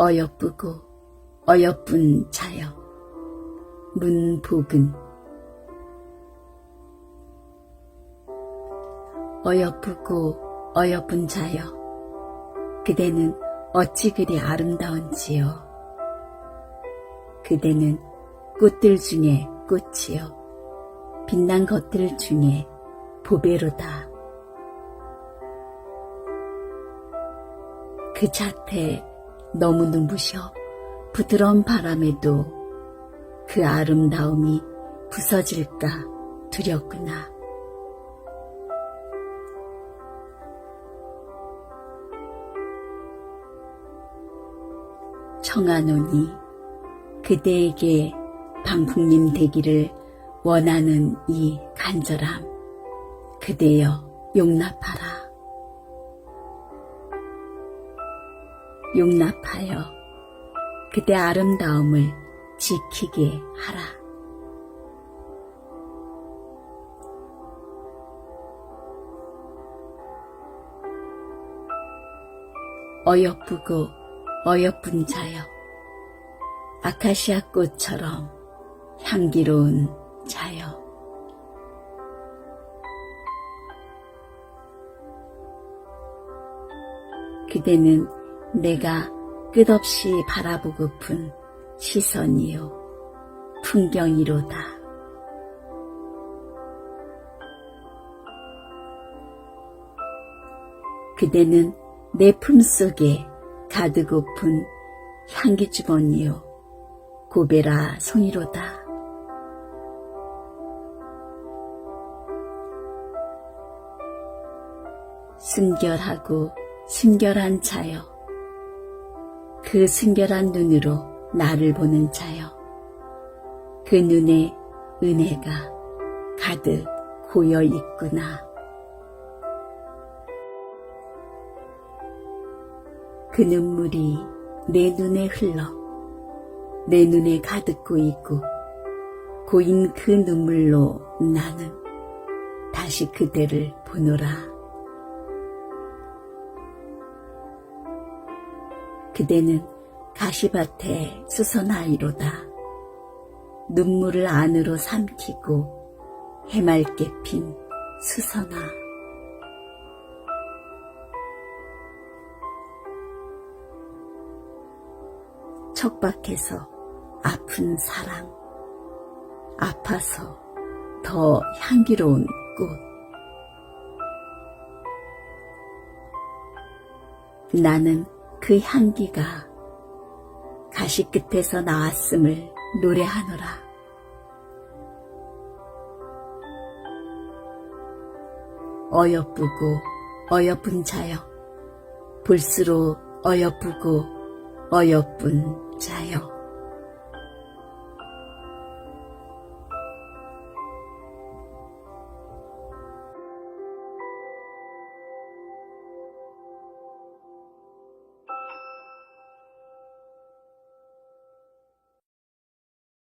어여쁘고 어여쁜 자여. 문복은 어여쁘고 어여쁜 자여. 그대는 어찌 그리 아름다운지요? 그대는 꽃들 중에 꽃이요. 빛난 것들 중에 보배로다. 그 자태 너무 눈부셔 부드러운 바람에도 그 아름다움이 부서질까 두렵구나. 청하노니 그대에게 방풍님 되기를 원하는 이 간절함 그대여 용납하라. 용납하여 그대 아름다움을 지키게 하라. 어여쁘고 어여쁜 자여, 아카시아 꽃처럼 향기로운 자여. 그대는 내가 끝없이 바라보고픈 시선이요, 풍경이로다. 그대는 내 품속에 가득고픈 향기주머니요, 고베라 송이로다. 순결하고 순결한 자여, 그 순결한 눈으로 나를 보는 자여, 그 눈에 은혜가 가득 고여 있구나. 그 눈물이 내 눈에 흘러 내 눈에 가득 고이고 고인 그 눈물로 나는 다시 그대를 보노라. 그대는 가시밭에 수선아이로다. 눈물을 안으로 삼키고 해맑게 핀 수선아. 척박해서 아픈 사랑, 아파서 더 향기로운 꽃. 나는 그 향기가 가시 끝에서 나왔음을 노래하노라. 어여쁘고 어여쁜 자여, 볼수록 어여쁘고 어여쁜 자여.